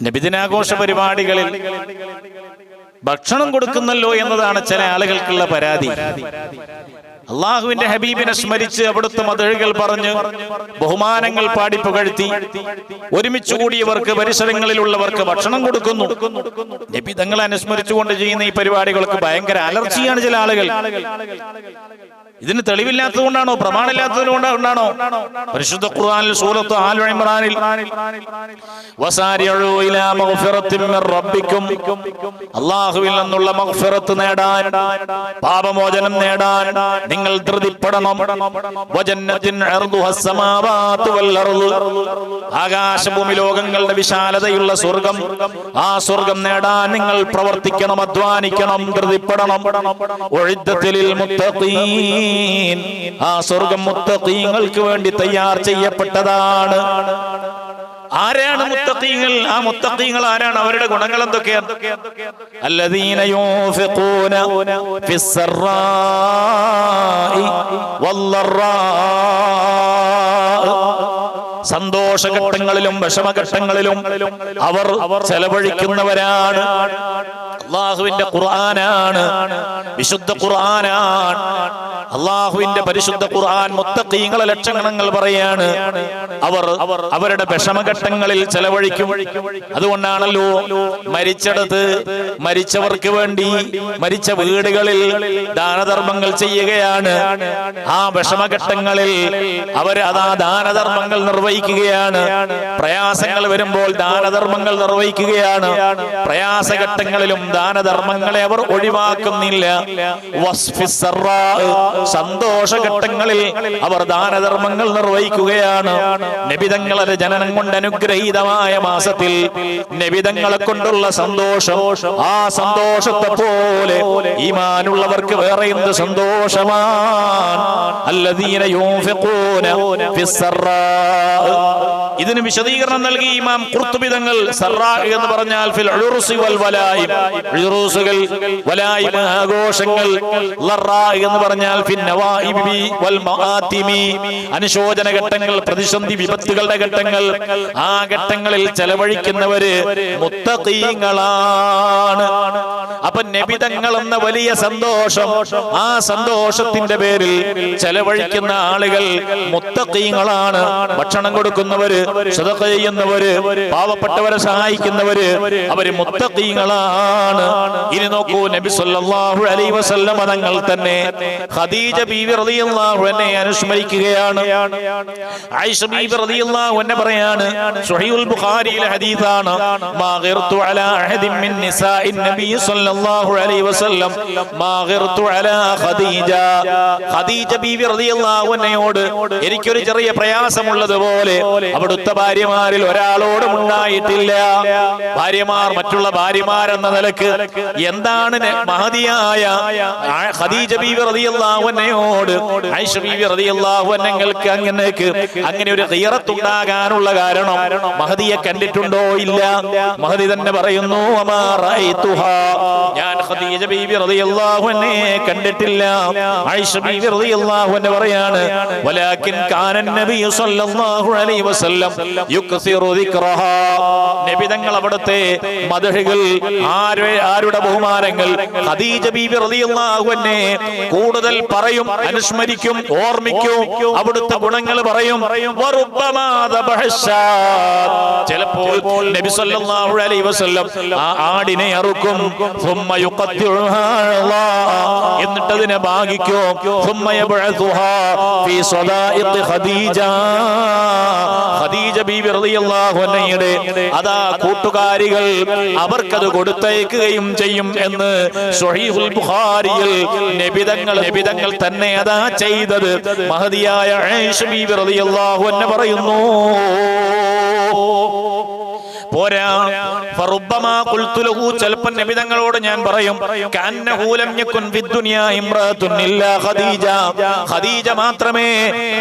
നബിദിനാഘോഷ പരിപാടികളിൽ ഭക്ഷണം കൊടുക്കുന്നല്ലോ എന്നതാണ് ചില ആളുകൾക്കുള്ള പരാതി. അള്ളാഹുവിന്റെ ഹബീബിനെ സ്മരിച്ച് അവിടുത്തെ മതഴുകൾ പറഞ്ഞ് ബഹുമാനങ്ങൾ പാടി പുകഴ്ത്തി ഒരുമിച്ച് കൂടിയവർക്ക് പരിസരങ്ങളിലുള്ളവർക്ക് ഭക്ഷണം കൊടുക്കുന്നു. നബി തങ്ങളെ അനുസ്മരിച്ചുകൊണ്ട് ചെയ്യുന്ന ഈ പരിപാടികൾക്ക് ഭയങ്കര അലർജിയാണ് ചില ആളുകൾ. ഇതിന് തെളിവില്ലാത്തത് കൊണ്ടാണോ പ്രമാണമില്ലാത്തത് കൊണ്ടാണോ പരിശുദ്ധ ഖുർആനിൽ സൂറത്ത് ആൽ ഇമ്രാനിൽ വസാരിഉ ഇലാ മഗ്ഫിറത്തിൻ മിർ റബ്ബിക്കും അല്ലാഹുവിൽ നിന്നുള്ള മഗ്ഫിറത്ത് നേടാൻ പാപമോചനം നേടാൻ നിങ്ങൾ ധൃതിപ്പെടണം. ആകാശഭൂമി ലോകങ്ങളുടെ വിശാലതയുള്ള സ്വർഗം. ആ സ്വർഗം നേടാൻ നിങ്ങൾ പ്രവർത്തിക്കണം അധ്വാനിക്കണം ധൃതിപ്പെടണം. ആ സ്വർഗം മുത്തീങ്ങൾക്ക് വേണ്ടി തയ്യാർ ചെയ്യപ്പെട്ടതാണ്. ആരാണ് മുത്തഖീങ്ങൾ? ആ മുത്തഖീങ്ങൾ? ആരാണ്? അവരുടെ ഗുണങ്ങൾ എന്തൊക്കെയാണ് ഫിസ്സറായി സന്തോഷഘട്ടങ്ങളിലും വിഷമഘട്ടങ്ങളിലും അവർ ചെലവഴിക്കുന്നവരാണ്. അള്ളാഹുവിന്റെ ഖുർആനാണ്. വിശുദ്ധ ഖുർആനാണ്. അള്ളാഹുവിന്റെ പരിശുദ്ധ ഖുർആൻ മുത്തഖീങ്ങളെ ലക്ഷണങ്ങൾ പറയാണ്. അവർ അവരുടെ വിഷമഘട്ടങ്ങളിൽ ചെലവഴിക്കും. അതുകൊണ്ടാണല്ലോ മരിച്ചെടുത്ത് മരിച്ചവർക്ക് വേണ്ടി മരിച്ച വീടുകളിൽ ദാനധർമ്മങ്ങൾ ചെയ്യുകയാണ്. ആ വിഷമഘട്ടങ്ങളിൽ അവർ അതാ ദാനധർമ്മങ്ങൾ നിർവഹിക്കുകയാണ്. പ്രയാസങ്ങൾ വരുമ്പോൾ ദാനധർമ്മങ്ങൾ നിർവഹിക്കുകയാണ്. പ്രയാസഘട്ടങ്ങളിലും ദാനധർമ്മങ്ങളെ അവർ ഒഴിവാക്കുന്നില്ല. സന്തോഷഘട്ടങ്ങളിൽ അവർ ദാനധർമ്മങ്ങൾ നിർവഹിക്കുകയാണ്. നബിതങ്ങളുടെ ജനനം കൊണ്ട് അനുഗ്രഹീതമായ മാസത്തിൽ നബിതങ്ങളെ കൊണ്ടുള്ള സന്തോഷം ആ സന്തോഷത്തെ പോലെ ഈമാനുള്ളവർക്ക് വേറെ എന്ത് സന്തോഷമാണ്? അല്ലദീന യോ ഫിസ്സറാ. Allah ഇതിന് വിശദീകരണം നൽകി ഇമാം കുർത്തുബിതങ്ങൾ എന്ന് പറഞ്ഞാൽ ആഘോഷങ്ങൾ എന്ന് പറഞ്ഞാൽ അനുശോചന ഘട്ടങ്ങൾ പ്രതിസന്ധി വിപത്തുകളുടെ ഘട്ടങ്ങൾ ആ ഘട്ടങ്ങളിൽ ചെലവഴിക്കുന്നവര് മുത്തഖീങ്ങളാണ്. അപ്പൊ നബിതങ്ങൾ എന്ന വലിയ സന്തോഷം ആ സന്തോഷത്തിന്റെ പേരിൽ ചെലവഴിക്കുന്ന ആളുകൾ മുത്തഖീങ്ങളാണ്. ഭക്ഷണം കൊടുക്കുന്നവര് സദഖ ചെയ്യുന്നവര് പാവപ്പെട്ടവരെ സഹായിക്കുന്നവര് അവർ മുത്തഖീങ്ങളാണ്. ഇനി നോക്കൂ നബി സല്ലല്ലാഹു അലൈഹി വസല്ലം തങ്ങൾ തന്നെ ഖദീജ ബീവി റളിയല്ലാഹു അൻഹയെ അനുസ്മരിക്കുകയാണ്. ആയിഷ ബീവി റളിയല്ലാഹു അൻഹ പറയാണ് സ്വഹീഹുൽ ബുഖാരിയിലെ ഹദീസാണ് മാ ഗിർതു അലാ അഹദിൻ മിൻ നിസാഇൻ നബി സല്ലല്ലാഹു അലൈഹി വസല്ലം. മാ ഗിർതു അലാ ഖദീജ. ഖദീജ. ബീവി റളിയല്ലാഹു അൻഹയോട് എനിക്കൊരു ചെറിയ പ്രയാസമുള്ളതുപോലെ അവിടുത്തെ ഭാര്യമാരിൽ ഒരാളോടും ഉണ്ടായിട്ടില്ല ഭാര്യമാർ മറ്റുള്ള ഭാര്യമാർ എന്ന നിലയ്ക്ക് എന്താണ് മഹതിയായ ഖദീജ ബീവി റളിയല്ലാഹു അൻഹയോട് ആയിഷ ബീവി റളിയല്ലാഹു അൻഹങ്ങൾക്ക് അങ്ങനെക്ക് അങ്ങനെ ഒരു ഖിയറത്തുണ്ടാകാനുള്ള കാരണം മഹദിയെ കണ്ടിട്ടുണ്ടോ ഇല്ല? മഹദി തന്നെ പറയുന്നു അമാ റഅയ്തുഹാ. ഞാൻ ഖദീജ ബീവി റളിയല്ലാഹു അൻഹയെ കണ്ടിട്ടില്ല. ആയിഷ ബീവി റളിയല്ലാഹു അൻഹ പറയാണ് വലാകിൻ കാന നബി സല്ലല്ലാഹു അലൈഹി വസല്ലം. യുക്സിറു ദിക്റഹാ നബി തങ്ങൾ അവിടുത്തെ മദഹുകൾ ആരുടെ ആരുടെ ബഹുമാനങ്ങൾ ഖദീജ ബീബി റളിയല്ലാഹു അൻഹയെ കൂടുതൽ പറയും അനുസ്മരിക്കും ഓർമ്മിക്കും അവിടുത്തെ ഗുണങ്ങൾ പറയും വറുബ്ബമാ ദബഹശാത്ത്. ചിലപ്പോൾ നബി സല്ലല്ലാഹു അലൈഹി വസല്ലം ആ ആടിനെ അറുക്കും ثم يقطعها എന്നിട്ട് അതിനെ ഭാഗിക്കും ثم يبعثها في صدائق خديجة ഖദീജ ബീബി റളിയല്ലാഹു അൻഹയുടെ അതാ കൂട്ടുകാരികൾ അവർക്കത് കൊടുത്തയക്കുകയും ചെയ്യും എന്ന് സ്വഹീഹുൽ ബുഖാരിയിൽ നബിതങ്ങൾ നബിതങ്ങൾ തന്നെ അതാ ചെയ്തത്. മഹദിയായ ആയിഷ ബീബി റളിയല്ലാഹു അൻഹ പറയുന്നു പോരാ. ചിലപ്പോൾ നബിതങ്ങളോട് ഞാൻ പറയും ഖദീജ. ഖദീജ മാത്രമേ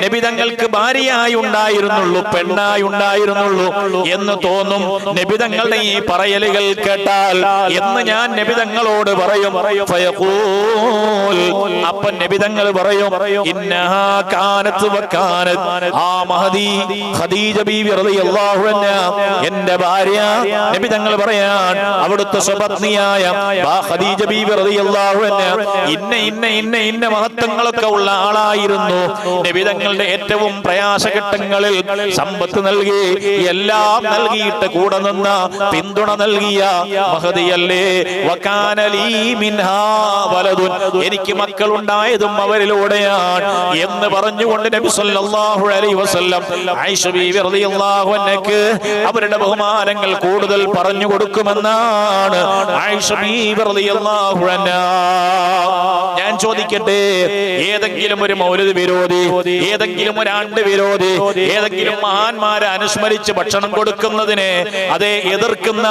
നബിതങ്ങൾക്ക് ഭാര്യയായി ഉണ്ടായിരുന്നുള്ളൂ പെണ്ണായി ഉണ്ടായിരുന്നുള്ളൂ എന്ന് തോന്നും നബിതങ്ങളുടെ ഈ പറയലുകൾ കേട്ടാൽ എന്ന് ഞാൻ നബിതങ്ങളോട് പറയും. അപ്പൊ നബിതങ്ങൾ പറയും ആ മഹദി ഖദീജ ബീവി അൻഹ എന്റെ ഭാര്യ ഭാര്യ നബി തങ്ങൾ പറയാൻ അവിടുത്തെ സ്വപത്നിയായ ഖദീജ ബീവി റളിയല്ലാഹു അൻഹ ഇന്ന ഇന്ന ഇന്ന ഇന്ന മഹത്വങ്ങളൊക്കെ ഉള്ള ആളായിരുന്നു. നബി തങ്ങളുടെ ഏറ്റവും പ്രയാസഘട്ടങ്ങളിൽ സമ്പത്ത് നൽകി എല്ലാം നൽകിയിട്ട് കൂടെ നിന്ന പിന്തുണ നൽകിയ മഹതിയല്ലേ? വകാനലീ മിൻഹാ വലതുൻ എനിക്ക് മക്കൾ ഉണ്ടായതും അവരിലൂടെയാണ് എന്ന് പറഞ്ഞുകൊണ്ട് നബി സല്ലല്ലാഹു അലൈഹി വസല്ലം ആയിഷ ബീവി റളിയല്ലാഹു അൻഹയ്ക്ക് അവരുടെ ബഹുമാനങ്ങൾ കൂടുതൽ പറഞ്ഞു കൊടുക്കുമെന്നാണ് ആയിഷ ബീവി റളിയല്ലാഹു അൻഹ. ഞാൻ ചോദിക്കട്ടെ? ഏതെങ്കിലും ഒരു മൗലത് വിരോധി ഏതെങ്കിലും ഒരു ആണ്ട് വിരോധി ഏതെങ്കിലും മഹാന്മാരെ അനുസ്മരിച്ച് ഭക്ഷണം കൊടുക്കുന്നതിനെ അതെ എതിർക്കുന്ന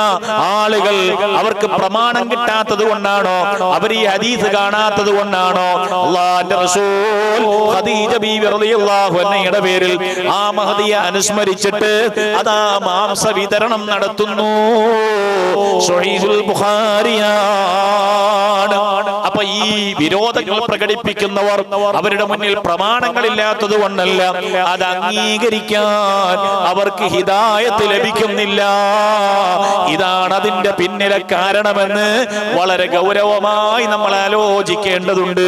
ആളുകൾ അവർക്ക് പ്രമാണം കിട്ടാത്തത് കൊണ്ടാണോ? അവർ ഈ ഹദീസ് കാണാത്തത് കൊണ്ടാണോ? അള്ളാന്റെ റസൂൽ ഖദീജ റളിയല്ലാഹു അൻഹയുടെ പേരിൽ ആ മഹദിയെ അനുസ്മരിച്ചിട്ട് അതാ മാംസ വിതരണം നടത്തുന്നു. അപ്പൊ ഈ വിരോധങ്ങൾ പ്രകടിപ്പിക്കുന്നവർ അവരുടെ മുന്നിൽ പ്രമാണങ്ങളില്ലാത്തത് കൊണ്ടല്ല. അത് അംഗീകരിക്കാൻ അവർക്ക് ഹിതായത്ത് ലഭിക്കുന്നില്ല. ഇതാണ് അതിന്റെ പിന്നിലെ കാരണമെന്ന് വളരെ ഗൗരവമായി നമ്മൾ ആലോചിക്കേണ്ടതുണ്ട്.